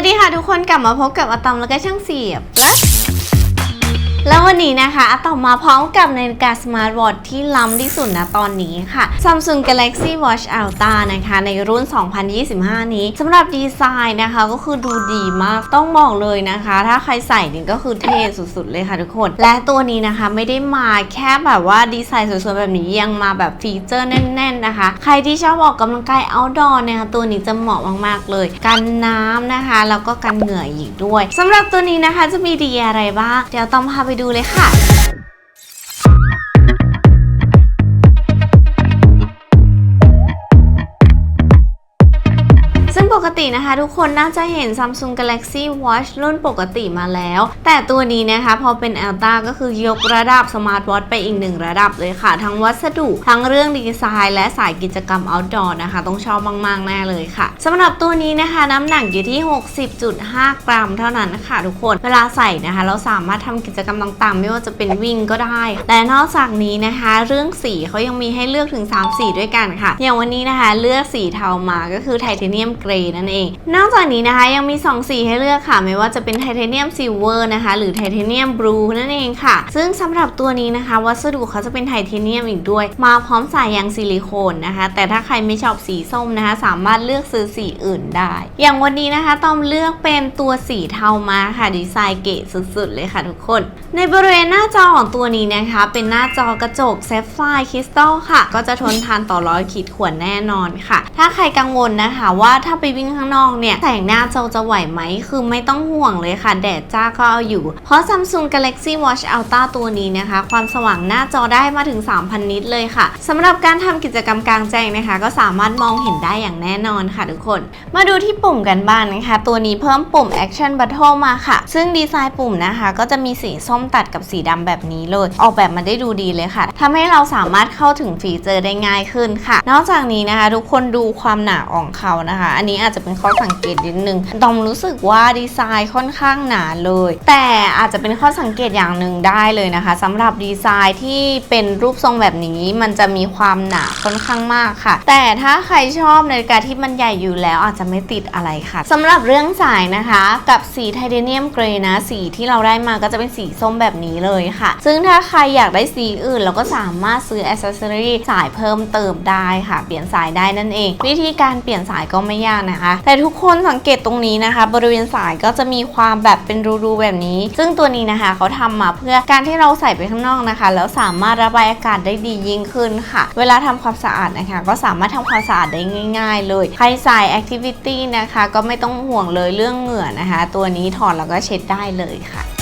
วัสดีค่ะทุกคนกลับมาพบกับอะตอมแล้วก็ช่างเสียบและ แล้ววันนี้นะคะอะตอมมาพร้อมกับนาฬิกาสมาร์ทวอทที่ล้ำที่สุดนะตอนนี้ค่ะ Samsung Galaxy Watch Ultra นะคะ ในรุ่น 2025 นี้สำหรับดีไซน์นะคะก็คือดูดีมากต้องบอกเลยนะคะ ถ้าใครใส่นี่ก็คือเท่สุดๆเลยค่ะทุกคน และตัวนี้นะคะไม่ได้มาแค่แบบว่าดีไซน์สวยๆแบบนี้ยังมาแบบฟีเจอร์แน่น ๆนะคะ ใครที่ชอบออกกำลังกาย outdoor เนี่ยค่ะตัวนี้จะเหมาะมากๆเลยกันน้ำนะคะแล้วก็กันเหงื่ออีกด้วยสำหรับตัวนี้นะคะจะมีดีอะไรบ้างเดี๋ยวต้องพาไปดูเลยค่ะ นะคะ ทุกคนน่าจะเห็น Samsung Galaxy Watch รุ่นปกติมาแล้ว แต่ตัวนี้นะคะพอเป็น Ultra ก็คือยกระดับ Smart Watch ไปอีกหนึ่งระดับเลยค่ะ ทั้งวัสดุ ทั้งเรื่องดีไซน์ และสายกิจกรรม outdoor นะคะ ต้องชอบมากๆแน่เลยค่ะสำหรับตัวนี้นะคะน้ำหนักอยู่ที่ 60.5 กรัม เท่านั้นนะคะทุกคนเวลาใส่นะคะ เราสามารถทำกิจกรรมต่างๆ ไม่ว่าจะเป็นวิ่งก็ได้และนอกจากนี้นะคะ เรื่องสีเขายังมีให้เลือกถึง 3 สีด้วยกันค่ะ อย่างวันนี้นะคะ เลือกสีเทามาก็คือไทเทเนียมเกรย์นั่นเองนอกจากนี้นะคะยังมี 2 สีให้เลือกค่ะ ไม่ว่าจะเป็นไทเทเนียมซิลเวอร์นะคะ หรือไทเทเนียมบลูนั่นเองค่ะ ซึ่งสำหรับตัวนี้นะคะ วัสดุเขาจะเป็นไทเทเนียมอีกด้วย มาพร้อมสายยางซิลิโคนนะคะ แต่ถ้าใครไม่ชอบสีส้มนะคะ สามารถเลือกซื้อสีอื่นได้ อย่างวันนี้นะคะตอมเลือกเป็นตัวสีเทามาค่ะดีไซน์เก๋สุดๆ เลยค่ะทุกคน ในบริเวณหน้าจอของตัวนี้นะคะ เป็นหน้าจอกระจกเซฟไฟคริสตัลค่ะ ก็จะทนทานต่อร้อยขีดข่วนแน่นอนค่ะ ถ้าใครกังวลนะคะว่าถ้าไปวิ่งข้างนอกเนี่ยแสงหน้าจอจะไหวไหม คือไม่ต้องห่วงเลยค่ะ แดดจ้าก็เอาอยู่ เพราะ Samsung Galaxy Watch Ultra ตัวนี้นะคะ ความสว่างหน้าจอได้มาถึง 3,000 นิตเลยค่ะสำหรับการทำกิจกรรมกลางแจ้งนะคะ ก็สามารถมองเห็นได้อย่างแน่นอนค่ะทุกคน มาดูที่ปุ่มกันบ้างนะคะ ตัวนี้เพิ่มปุ่ม Action Button มาค่ะ ซึ่งดีไซน์ปุ่มนะคะ ก็จะมีสีส้มตัดกับสีดำแบบนี้เลย ออกแบบมาได้ดูดีเลยค่ะทำให้เราสามารถเข้าถึงฟีเจอร์ได้ง่ายขึ้นค่ะ นอกจากนี้นะคะ ทุกคนดูความหนาของเขานะคะ อันนี้อาจจะเป็นข้อสังเกตนิดนึงตอมรู้สึกว่าดีไซน์ค่อนข้างหนาเลย แต่อาจจะเป็นข้อสังเกตอย่างหนึ่งได้เลยนะคะสำหรับดีไซน์ที่เป็นรูปทรงแบบนี้มันจะมีความหนาค่อนข้างมากค่ะ แต่ถ้าใครชอบนาฬิกาที่มันใหญ่อยู่แล้วอาจจะไม่ติดอะไรค่ะสำหรับเรื่องสายนะคะ กับสีไทเทเนียมเกรย์นะ สีที่เราได้มาก็จะเป็นสีส้มแบบนี้เลยค่ะ ซึ่งถ้าใครอยากได้สีอื่นเราก็สามารถซื้ออ c เซสซอรีสายเพิ่มเติมได้ค่ะ เปลี่ยนสายได้นั่นเอง วิธีการเปลี่ยนสายก็ไม่ยากนะคะแต่ทุกคนสังเกตตรงนี้นะคะ บริเวณสายก็จะมีความแบบเป็นรูๆแบบนี้ ซึ่งตัวนี้นะคะเขาทำมาเพื่อการที่เราใส่ไปข้างนอกนะคะ แล้วสามารถระบายอากาศได้ดียิ่งขึ้นค่ะ เวลาทำความสะอาดนะคะ ก็สามารถทำความสะอาดได้ง่าย ๆ เลยใครใส่แอคทิวิตี้นะคะ ก็ไม่ต้องห่วงเลยเรื่องเหงื่อนะคะ ตัวนี้ถอดแล้วก็เช็ดได้เลยค่ะ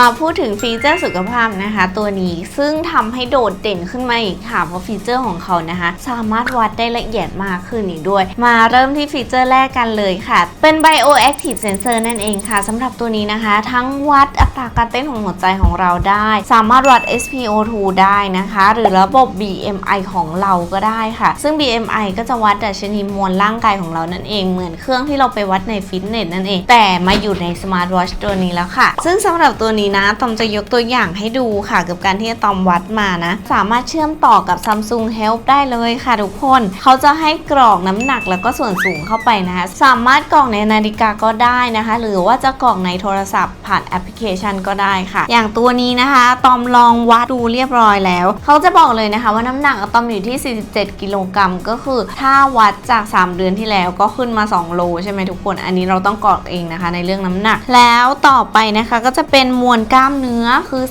มาพูดถึงฟีเจอร์สุขภาพนะคะ ตัวนี้ซึ่งทำให้โดดเด่นขึ้นมาอีกค่ะ เพราะฟีเจอร์ของเขานะคะ สามารถวัดได้ละเอียดมากขึ้นอีกด้วย มาเริ่มที่ฟีเจอร์แรกกันเลยค่ะ เป็น Bioactive Sensor นั่นเองค่ะสำหรับตัวนี้นะคะ ทั้งวัดอัตราการเต้นของหัวใจของเราได้ สามารถวัด SpO2 ได้นะคะ หรือระบบ BMI ของเราก็ได้ค่ะ ซึ่ง BMI ก็จะวัดดัชนีมวลร่างกายของเรานั่นเองเหมือนเครื่องที่เราไปวัดในฟิตเนสนั่นเองแต่มาอยู่ในสมาร์ทวอชตัวนี้แล้วค่ะ ซึ่งสำหรับตัวนี้นะตอมจะยกตัวอย่างให้ดูค่ะกับการที่ตอมวัดมานะ สามารถเชื่อมต่อกับ Samsung Health ได้เลยค่ะทุกคน เขาจะให้กรอกน้ำหนักแล้วก็ส่วนสูงเข้าไปนะคะสามารถกรอกในนาฬิกาก็ได้นะคะ หรือว่าจะกรอกในโทรศัพท์ผ่านแอปพลิเคชันก็ได้ค่ะ อย่างตัวนี้นะคะตอมลองวัดดูเรียบร้อยแล้ว เขาจะบอกเลยนะคะ ว่าน้ำหนักตอมอยู่ที่ 47 กิโลกรัมก็คือ ถ้าวัดจาก 3 เดือนที่แล้วก็ขึ้นมา 2 โล ใช่ไหมทุกคน อันนี้เราต้องกรอกเองนะคะ ในเรื่องน้ำหนัก แล้วต่อไปนะคะก็จะเป็นมวลลกล้ามเนื้อคือ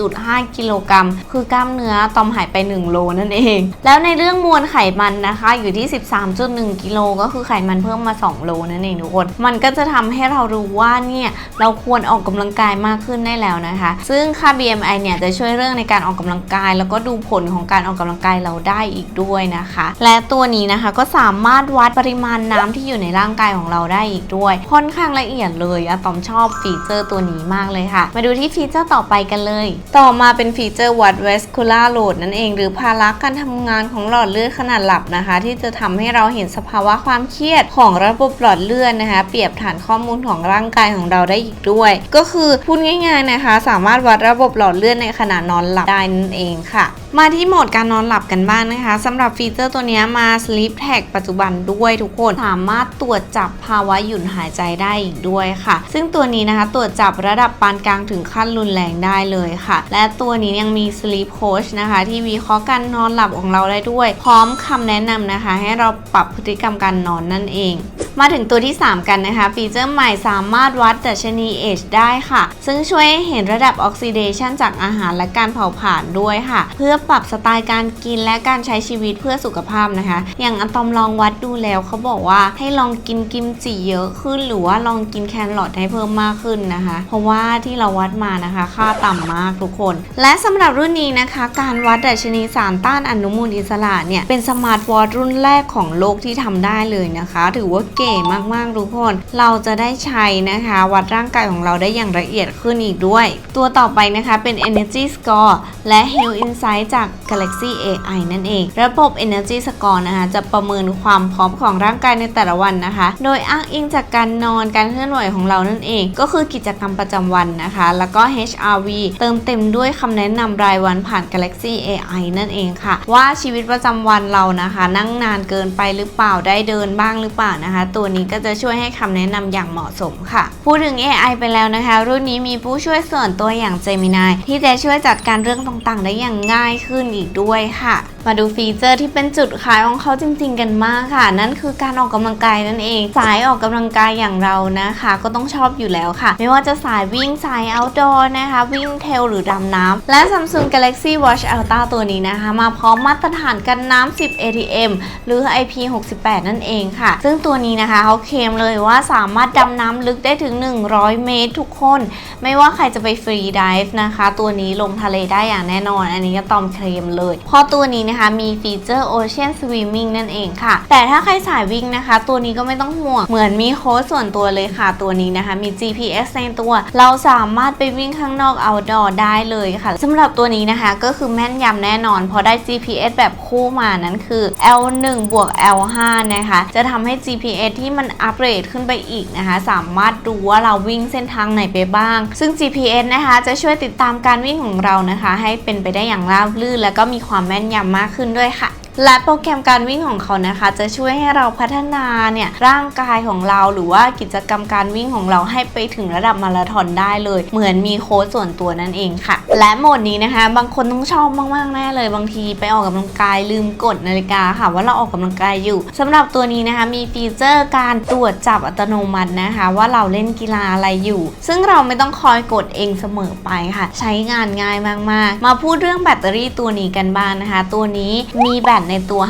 17.5 กิโลกรัม คือกล้ามเนื้อตอมหายไป 1 โลนั่นเอง แล้วในเรื่องมวลไขมันนะคะอยู่ที่ 13.1 กิโลก็คือไขมันเพิ่มมา 2 โลนั่นเองทุกคน มันก็จะทำให้เรารู้ว่าเนี่ยเราควรออกกำลังกายมากขึ้นได้แล้วนะคะ ซึ่งค่า BMI เนี่ยจะช่วยเรื่องในการออกกำลังกาย แล้วก็ดูผลของการออกกำลังกายเราได้อีกด้วยนะคะ และตัวนี้นะคะก็สามารถวัดปริมาณน้ำที่อยู่ในร่างกายของเราได้อีกด้วย ค่อนข้างละเอียดเลยอะตอมชอบฟีเจอร์ตัวนี้มากเลยค่ะมาดูที่ฟีเจอร์ต่อไปกันเลย ต่อมาเป็นฟีเจอร์วัดเวสคูล่าโหลดนั่นเอง หรือภาระการทำงานของหลอดเลือดขนาดหลับนะคะ ที่จะทำให้เราเห็นสภาวะความเครียดของระบบหลอดเลือดนะคะ เปรียบฐานข้อมูลของร่างกายของเราได้อีกด้วย ก็คือพูดง่ายๆนะคะ สามารถวัดระบบหลอดเลือดในขณะนอนหลับได้นั่นเองค่ะ มาที่โหมดการนอนหลับกันบ้างนะคะสำหรับฟีเจอร์ตัวนี้มา Sleep Tag ปัจจุบันด้วยทุกคนสามารถตรวจจับภาวะหยุ่นหายใจได้อีกด้วยค่ะ ซึ่งตัวนี้นะคะตรวจจับระดับปานกลางถึงขั้นรุนแรงได้เลยค่ะ และตัวนี้ยังมี Sleep Coach นะคะ ที่วิเคราะห์การนอนหลับของเราได้ด้วย พร้อมคำแนะนำนะคะ ให้เราปรับพฤติกรรมการนอนนั่นเองมาถึงตัวที่ 3 กันนะคะ ฟีเจอร์ใหม่สามารถวัดดัชนีเอชได้ค่ะ ซึ่งช่วยให้เห็นระดับออกซิเดชันจากอาหารและการเผาผลาญด้วยค่ะ เพื่อปรับสไตล์การกินและการใช้ชีวิตเพื่อสุขภาพนะคะ อย่างอะตอมลองวัดดูแล้วเขาบอกว่าให้ลองกินกิมจิเยอะขึ้น หรือว่าลองกินแครอทให้เพิ่มมากขึ้นนะคะ เพราะว่าที่เราวัดมานะคะ ค่าต่ำมากทุกคน และสำหรับรุ่นนี้นะคะ การวัดดัชนีสารต้านอนุมูลอิสระเนี่ยเป็นสมาร์ทวอทรุ่นแรกของโลกที่ทำได้เลยนะคะ ถือว่าเก๋มากๆทุกคน เราจะได้ใช้นะคะ วัดร่างกายของเราได้อย่างละเอียดขึ้นอีกด้วย ตัวต่อไปนะคะเป็น Energy Score และ Health Insight จาก Galaxy AI นั่นเอง ระบบ Energy Score นะคะจะประเมินความพร้อมของร่างกายในแต่ละวันนะคะ โดยอ้างอิงจากการนอนการเคลื่อนไหวของเรานั่นเอง ก็คือกิจกรรมประจำวันนะคะ แล้วก็ HRV เติมเต็มด้วยคำแนะนำรายวันผ่าน Galaxy AI นั่นเองค่ะ ว่าชีวิตประจำวันเรานะคะ นั่งนานเกินไปหรือเปล่าได้เดินบ้างหรือเปล่านะคะ ตัวนี้ก็จะช่วยให้คำแนะนำอย่างเหมาะสมค่ะ พูดถึง AI ไปแล้วนะคะ รุ่นนี้มีผู้ช่วยส่วนตัวอย่าง Gemini ที่จะช่วยจัดการเรื่องต่างๆ ได้อย่างง่ายายขึ้นอีกด้วยค่ะ มาดูฟีเจอร์ที่เป็นจุดขายของเขาจริง ๆ กันมากค่ะ นั่นคือการออกกำลังกายนั่นเอง สายออกกำลังกายอย่างเรานะคะ ก็ต้องชอบอยู่แล้วค่ะ ไม่ว่าจะสายวิ่งสาย outdoor นะคะ วิ่งเทลหรือดำน้ำและ Samsung Galaxy Watch Ultra ตัวนี้นะคะ มาพร้อมมาตรฐานกันน้ำ10 ATM หรือ IP68 นั่นเองค่ะ ซึ่งตัวนี้นะคะเขาเคลมเลยว่าสามารถดำน้ำลึกได้ถึง 100 เมตรทุกคน ไม่ว่าใครจะไปฟรีดิฟนะคะ ตัวนี้ลงทะเลได้อย่างแน่นอน อันนี้ก็ตอมเคลมเลยพราะตัวนี้นะคะ มีฟีเจอร์ Ocean Swimming นั่นเองค่ะ แต่ถ้าใครสายวิ่งนะคะ ตัวนี้ก็ไม่ต้องห่วง เหมือนมีโค้ดส่วนตัวเลยค่ะ ตัวนี้นะคะ มี GPS ในตัว เราสามารถไปวิ่งข้างนอก outdoor ได้เลยค่ะสำหรับตัวนี้นะคะ ก็คือแม่นยำแน่นอน เพราะได้ GPS แบบคู่มานั้นคือ L1 บวก L5 นะคะ จะทำให้ GPS ที่มันอัปเกรดขึ้นไปอีกนะคะ สามารถดูว่าเราวิ่งเส้นทางไหนไปบ้าง ซึ่ง GPS นะคะ จะช่วยติดตามการวิ่งของเรานะคะ ให้เป็นไปได้อย่างราบรื่น แล้วก็มีความแม่นยำมากขึ้นด้วยค่ะ และโปรแกรมการวิ่งของเขานะคะ จะช่วยให้เราพัฒนาเนี่ยร่างกายของเราหรือว่ากิจกรรมการวิ่งของเราให้ไปถึงระดับมาราธอนได้เลย เหมือนมีโค้ชส่วนตัวนั่นเองค่ะ และโหมดนี้นะคะ บางคนต้องชอบมากๆแน่เลยบางทีไปออกกำลังกายลืมกดนาฬิกาค่ะ ว่าเราออกกำลังกายอยู่สำหรับตัวนี้นะคะมีฟีเจอร์การตรวจจับอัตโนมัตินะคะ ว่าเราเล่นกีฬาอะไรอยู่ ซึ่งเราไม่ต้องคอยกดเองเสมอไปค่ะ ใช้งานง่ายมากๆ มาพูดเรื่องแบตเตอรี่ตัวนี้กันบ้างนะคะ ตัวนี้มีแบตในตัว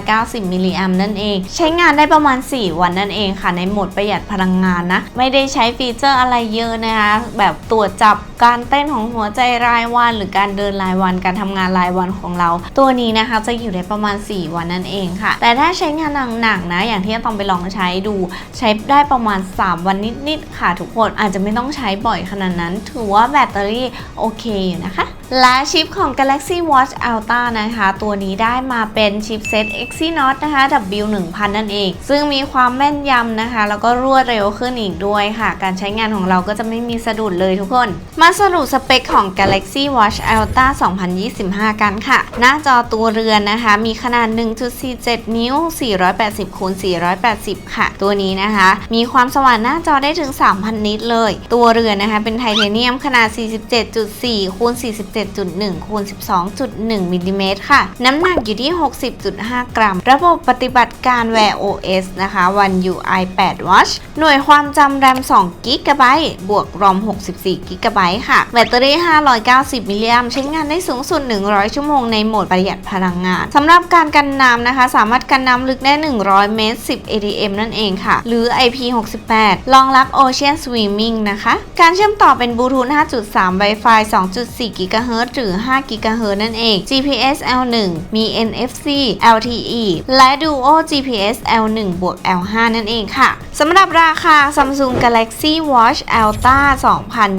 590มิลลิแอมนั่นเอง ใช้งานได้ประมาณ 4 วันนั่นเองค่ะ ในโหมดประหยัดพลังงานนะ ไม่ได้ใช้ฟีเจอร์อะไรเยอะนะคะ แบบตรวจจับการเต้นของหัวใจรายวัน หรือการเดินรายวันการทำงานรายวันของเรา ตัวนี้นะคะจะอยู่ได้ประมาณ 4 วันนั่นเองค่ะ แต่ถ้าใช้งานหนักๆนะ อย่างที่ต้องไปลองใช้ดู ใช้ได้ประมาณ 3 วันนิดๆค่ะทุกคนอาจจะไม่ต้องใช้บ่อยขนาดนั้น ถือว่าแบตเตอรี่โอเคอยู่นะคะ และชิปของ Galaxy Watch Ultra นะคะ ตัวนี้ได้มาเป็นชิปเซต Exynos นะคะ W1000 นั่นเอง ซึ่งมีความแม่นยำนะคะ แล้วก็รวดเร็วขึ้นอีกด้วยค่ะ การใช้งานของเราก็จะไม่มีสะดุดเลยทุกคน มาสรุปสเปคของ Galaxy Watch Ultra 2025 กันค่ะ หน้าจอตัวเรือนนะคะ มีขนาด 1.47 นิ้ว 480คูณ480 ค่ะ ตัวนี้นะคะ มีความสว่างหน้าจอได้ถึง 3,000 นิตเลย ตัวเรือนนะคะ เป็นไทเทเนียมขนาด 47.4คูณ47.1 คูณ 12.1 มิลลิเมตรค่ะ น้ำหนักอยู่ที่ 60.5 กรัม ระบบปฏิบัติการ Wear OS นะคะ One UI 8 Watch หน่วยความจำแรม2 g b บต์บวก ROM 64 g b ค่ะ แบตเตอรี่ 590 มิลลิแอมใช้งานได้สูงสุด 100 ชั่วโมงในโหมดประหยัดพลังงานสำหรับการกันน้ำนะคะ สามารถกันน้ำลึกได้ 100 เมตร 10 ATM นั่นเองค่ะ หรือ IP68 รองรับ Ocean Swimming นะคะ การเชื่อมต่อเป็นบลูทูธ5.3 Wi-Fi 2.4 GHz หรือ 5 GHz นั่นเอง GPS L1 มี NFC LTE และ Duo GPS L1 บวก L5 นั่นเองค่ะสำหรับราคา Samsung Galaxy Watch Ultra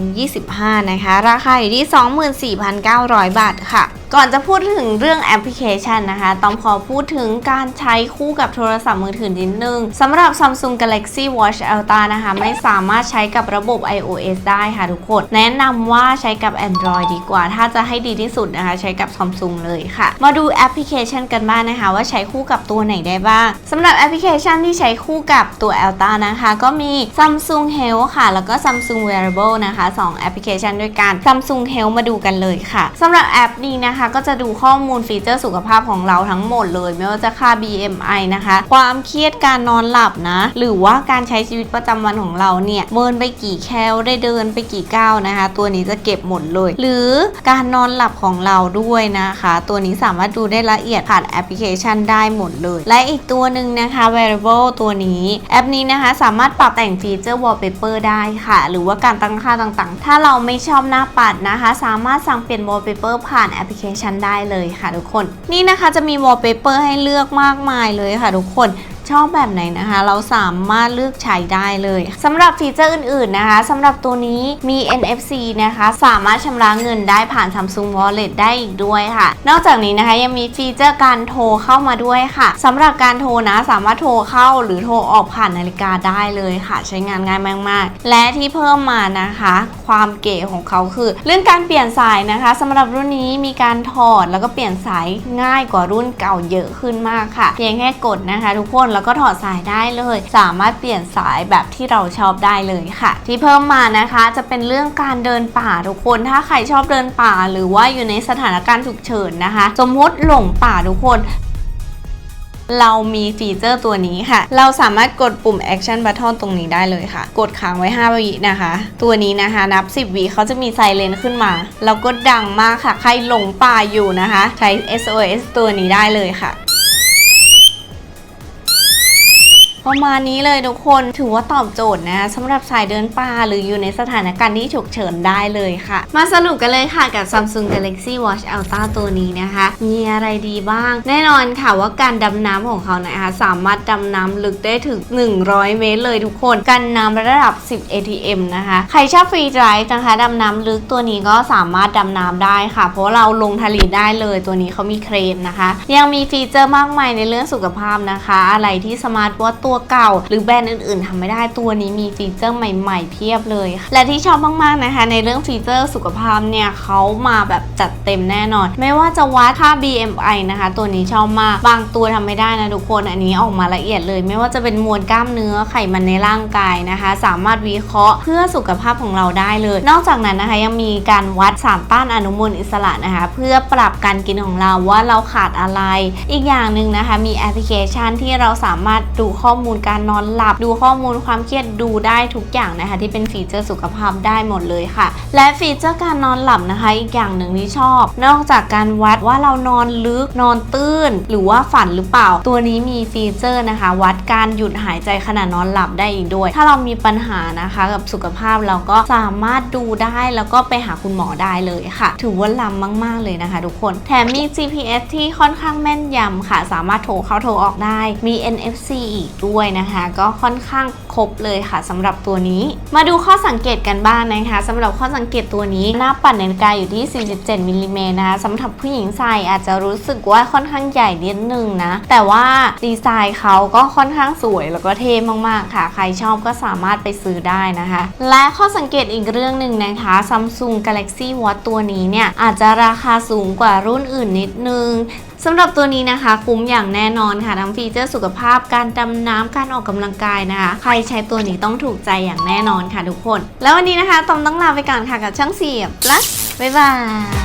2025 นะคะ ราคาอยู่ที่ 24,900 บาทค่ะ ก่อนจะพูดถึงเรื่องแอปพลิเคชันนะคะ ต้องขอพูดถึงการใช้คู่กับโทรศัพท์มือถือนิดนึงสำหรับ Samsung Galaxy Watch Ultra นะคะ ไม่สามารถใช้กับระบบ iOS ได้ค่ะทุกคน แนะนำว่าใช้กับ Android ดีกว่า ถ้าจะให้ดีที่สุดนะคะ ใช้กับ Samsung เลยค่ะ มาดูแอปพลิเคชันกันบ้างนะคะ ว่าใช้คู่กับตัวไหนได้บ้างสำหรับแอปพลิเคชันที่ใช้คู่กับตัว Ultra นะคะ ก็มี Samsung Health ค่ะ แล้วก็ Samsung Wearable นะคะสองแอปพลิเคชันด้วยกัน Samsung Health มาดูกันเลยค่ะสำหรับแอปนี้นะคะก็จะดูข้อมูลฟีเจอร์สุขภาพของเราทั้งหมดเลย ไม่ว่าจะค่า BMI นะคะ ความเครียดการนอนหลับนะ หรือว่าการใช้ชีวิตประจำวันของเราเนี่ยเมินไปกี่แคลได้เดินไปกี่ก้าวนะคะ ตัวนี้จะเก็บหมดเลย หรือการนอนหลับของเราด้วยนะคะ ตัวนี้สามารถดูได้ละเอียดผ่านแอปพลิเคชันได้หมดเลย และอีกตัวหนึ่งนะคะ wearable ตัวนี้แอปนี้นะคะสามารถปรับแต่งฟีเจอร์ wallpaper ได้ค่ะ หรือว่าการตั้งค่าต่างๆ ถ้าเราไม่ชอบหน้าปัดนะคะ สามารถสั่งเปลี่ยน wallpaper ผ่านแอปพลิเคชันได้เลยค่ะทุกคน นี่นะคะจะมีวอลเปเปอร์ให้เลือกมากมายเลยค่ะทุกคน ชอบแบบไหนนะคะ เราสามารถเลือกใช้ได้เลยสำหรับฟีเจอร์อื่นๆนะคะสำหรับตัวนี้มี NFC นะคะ สามารถชำระเงินได้ผ่าน Samsung Wallet ได้อีกด้วยค่ะ นอกจากนี้นะคะยังมีฟีเจอร์การโทรเข้ามาด้วยค่ะสำหรับการโทรนะสามารถโทรเข้าหรือโทรออกผ่านนาฬิกาได้เลยค่ะ ใช้งานง่ายมาก ๆ และที่เพิ่มมานะคะ ความเก๋ของเขาคือ เรื่องการเปลี่ยนสายนะคะสำหรับรุ่นนี้มีการถอดแล้วก็เปลี่ยนสายง่ายกว่ารุ่นเก่าเยอะขึ้นมากค่ะ เพียงแค่กดนะคะ ทุกคนแล้วก็ถอดสายได้เลย สามารถเปลี่ยนสายแบบที่เราชอบได้เลยค่ะ ที่เพิ่มมานะคะจะเป็นเรื่องการเดินป่าทุกคน ถ้าใครชอบเดินป่า หรือว่าอยู่ในสถานการณ์ฉุกเฉินนะคะ สมมติหลงป่าทุกคนเรามีฟีเจอร์ตัวนี้ค่ะ เราสามารถกดปุ่ม action button ตรงนี้ได้เลยค่ะ กดค้างไว้ 5 วินะคะ ตัวนี้นะคะนับ 10 วิเขาจะมีไซเรนขึ้นมา แล้วก็ดังมากค่ะ ใครหลงป่าอยู่นะคะ ใช้ SOS ตัวนี้ได้เลยค่ะ ประมาณนี้เลยทุกคนถือว่าตอบโจทย์นะสำหรับสายเดินป่าหรืออยู่ในสถานการณ์ที่ฉุกเฉินได้เลยค่ะ มาสรุปกันเลยค่ะกับ Samsung Galaxy Watch Ultra ตัวนี้นะคะ มีอะไรดีบ้าง แน่นอนค่ะว่าการดำน้ำของเขานะคะสามารถดำน้ำลึกได้ถึง 100 เมตรเลยทุกคน กันน้ำระดับ 10 ATM นะคะ ใครชอบฟรีไดร์นะคะดำน้ำลึกตัวนี้ก็สามารถดำน้ำได้ค่ะ เพราะเราลงทะเลได้เลยตัวนี้เขามีเครนนะคะ ยังมีฟีเจอร์มากมายในเรื่องสุขภาพนะคะ อะไรที่สมาร์ทวอทตัวเก่า หรือแบรนด์อื่นๆทำไม่ได้ตัวนี้มีฟีเจอร์ใหม่ๆ เพียบเลยค่ะและที่ชอบมากๆนะคะ ในเรื่องฟีเจอร์สุขภาพเนี่ยเขามาแบบจัดเต็มแน่นอน ไม่ว่าจะวัดค่า BMI นะคะ ตัวนี้ชอบมาก บางตัวทำไม่ได้นะทุกคนอันนี้ออกมาละเอียดเลย ไม่ว่าจะเป็นมวลกล้ามเนื้อไขมันในร่างกายนะคะ สามารถวิเคราะห์เพื่อสุขภาพของเราได้เลย นอกจากนั้นนะคะยังมีการวัดสารต้านอนุมูลอิสระนะคะ เพื่อปรับการกินของเราว่าเราขาดอะไร อีกอย่างหนึ่งนะคะ มีแอปพลิเคชันที่เราสามารถดูข้อมูลการนอนหลับ ดูข้อมูลความเครียดดูได้ทุกอย่างนะคะ ที่เป็นฟีเจอร์สุขภาพได้หมดเลยค่ะ และฟีเจอร์การนอนหลับนะคะ อีกอย่างหนึ่งที่ชอบ นอกจากการวัดว่าเรานอนลึกนอนตื้น หรือว่าฝันหรือเปล่า ตัวนี้มีฟีเจอร์นะคะ วัดการหยุดหายใจขณะนอนหลับได้อีกด้วย ถ้าเรามีปัญหานะคะกับสุขภาพเราก็สามารถดูได้แล้วก็ไปหาคุณหมอได้เลยค่ะ ถือว่าล้ำมาก ๆ เลยนะคะ ทุกคนแถมมี GPS ที่ค่อนข้างแม่นยำค่ะ สามารถโทรเข้าโทรออกได้มี NFC อีกด้วยนะคะ ก็ค่อนข้างครบเลยค่ะสำหรับตัวนี้ มาดูข้อสังเกตกันบ้างนะคะสำหรับข้อสังเกตตัวนี้ หน้าปัดนาฬิกาอยู่ที่ 47มิลลิเมตรนะคะสำหรับผู้หญิงใส่อาจจะรู้สึกว่าค่อนข้างใหญ่นิดนึงนะ แต่ว่าดีไซน์เขาก็ค่อนข้างสวยแล้วก็เท่มากๆค่ะ ใครชอบก็สามารถไปซื้อได้นะคะ และข้อสังเกตอีกเรื่องหนึ่งนะคะ Samsung Galaxy Watch ตัวนี้เนี่ยอาจจะราคาสูงกว่ารุ่นอื่นนิดนึง สำหรับตัวนี้นะคะคุ้มอย่างแน่นอนค่ะทั้งฟีเจอร์สุขภาพการดำน้ำการออกกำลังกายนะคะ ใครใช้ตัวนี้ต้องถูกใจอย่างแน่นอนค่ะทุกคน แล้ววันนี้นะคะตอมต้องลาไปก่อนค่ะกับช่างเสียบ plus บ๊ายบาย